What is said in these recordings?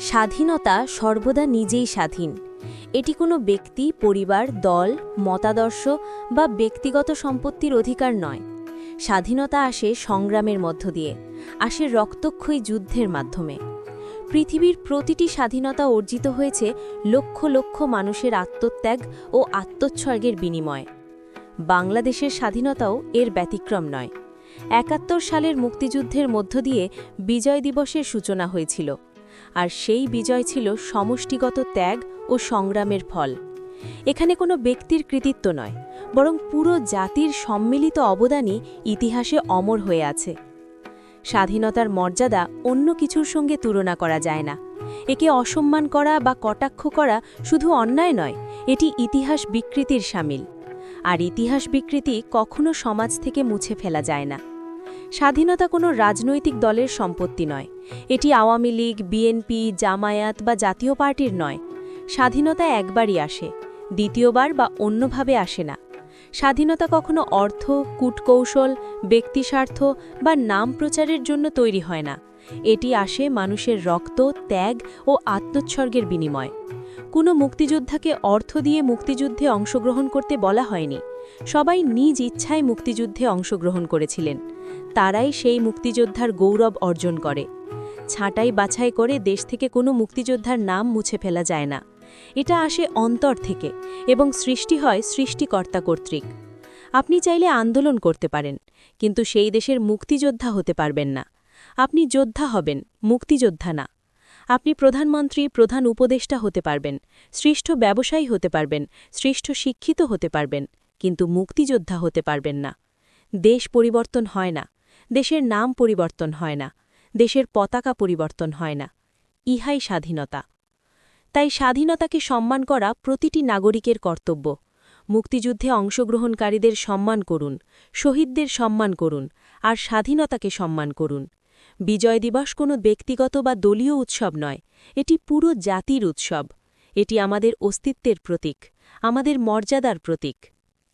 স্বাধীনতা সর্বদা নিজেই স্বাধীন। এটি কোনো ব্যক্তি, পরিবার, দল, মতাদর্শ বা ব্যক্তিগত সম্পত্তির অধিকার নয়। স্বাধীনতা আসে সংগ্রামের মধ্য দিয়ে, আসে রক্তক্ষয়ী যুদ্ধের মাধ্যমে। পৃথিবীর প্রতিটি স্বাধীনতা অর্জিত হয়েছে লক্ষ লক্ষ মানুষের আত্মত্যাগ ও আত্মোৎসর্গের বিনিময়। বাংলাদেশের স্বাধীনতাও এর ব্যতিক্রম নয়। একাত্তর সালের মুক্তিযুদ্ধের মধ্য দিয়ে বিজয় দিবসের সূচনা হয়েছিল। আর সেই বিজয় ছিল সমষ্টিগত ত্যাগ ও সংগ্রামের ফল। এখানে কোনো ব্যক্তির কৃতিত্ব নয়, বরং পুরো জাতির সম্মিলিত অবদানই ইতিহাসে অমর হয়ে আছে। স্বাধীনতার মর্যাদা অন্য কিছুর সঙ্গে তুলনা করা যায় না। একে অসম্মান করা বা কটাক্ষ করা শুধু অন্যায় নয়, এটি ইতিহাস বিকৃতির সামিল। আর ইতিহাস বিকৃতি কখনো সমাজ থেকে মুছে ফেলা যায় না। স্বাধীনতা কোনো রাজনৈতিক দলের সম্পত্তি নয়। এটি আওয়ামী লীগ, বিএনপি, জামায়াত বা জাতীয় পার্টির নয়। স্বাধীনতা একবারই আসে, দ্বিতীয়বার বা অন্যভাবে আসে না। স্বাধীনতা কখনো অর্থ, কূটকৌশল, ব্যক্তিস্বার্থ বা নাম প্রচারের জন্য তৈরি হয় না। এটি আসে মানুষের রক্ত, ত্যাগ ও আত্মোৎসর্গের বিনিময়। কোনো মুক্তিযোদ্ধাকে অর্থ দিয়ে মুক্তিযুদ্ধে অংশগ্রহণ করতে বলা হয়নি। সবাই নিজ ইচ্ছায় মুক্তিযুদ্ধে অংশগ্রহণ করেছিলেন। তারাই সেই মুক্তিযোদ্ধার গৌরব অর্জন করে। ছাঁটাই বাছাই করে দেশ থেকে কোনো মুক্তিযোদ্ধার নাম মুছে ফেলা যায় না। এটা আসে অন্তর থেকে এবং সৃষ্টি হয় সৃষ্টিকর্তা কর্তৃক। আপনি চাইলে আন্দোলন করতে পারেন, কিন্তু সেই দেশের মুক্তিযোদ্ধা হতে পারবেন না। আপনি যোদ্ধা হবেন, মুক্তিযোদ্ধা না। আপনি প্রধানমন্ত্রী, প্রধান উপদেষ্টা হতে পারবেন শ্রেষ্ঠ ব্যবসায়ী হতে পারবেন শ্রেষ্ঠ শিক্ষিত হতে পারবেন। কিন্তু মুক্তিযোদ্ধা হতে পারবেন না। দেশ পরিবর্তন হয় না, দেশের নাম পরিবর্তন হয় না, দেশের পতাকা পরিবর্তন হয় না। ইহাই স্বাধীনতা। তাই স্বাধীনতাকে সম্মান করা প্রতিটি নাগরিকের কর্তব্য। মুক্তিযুদ্ধে অংশগ্রহণকারীদের সম্মান করুন, শহীদদের সম্মান করুন, আর স্বাধীনতাকে সম্মান করুন। বিজয় দিবস কোনো ব্যক্তিগত বা দলীয় উৎসব নয়, এটি পুরো জাতির উৎসব। এটি আমাদের অস্তিত্বের প্রতীক, আমাদের মর্যাদার প্রতীক।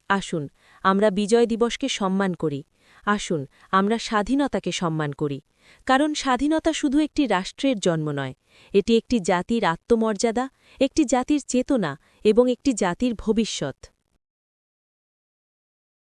আসুন, আমরা বিজয় দিবসকে সম্মান করি। আসুন, আমরা স্বাধীনতাকে সম্মান করি। কারণ স্বাধীনতা শুধু একটি রাষ্ট্রের জন্ম নয়, এটি একটি জাতির আত্মমর্যাদা, একটি জাতির চেতনা এবং একটি জাতির ভবিষ্যৎ।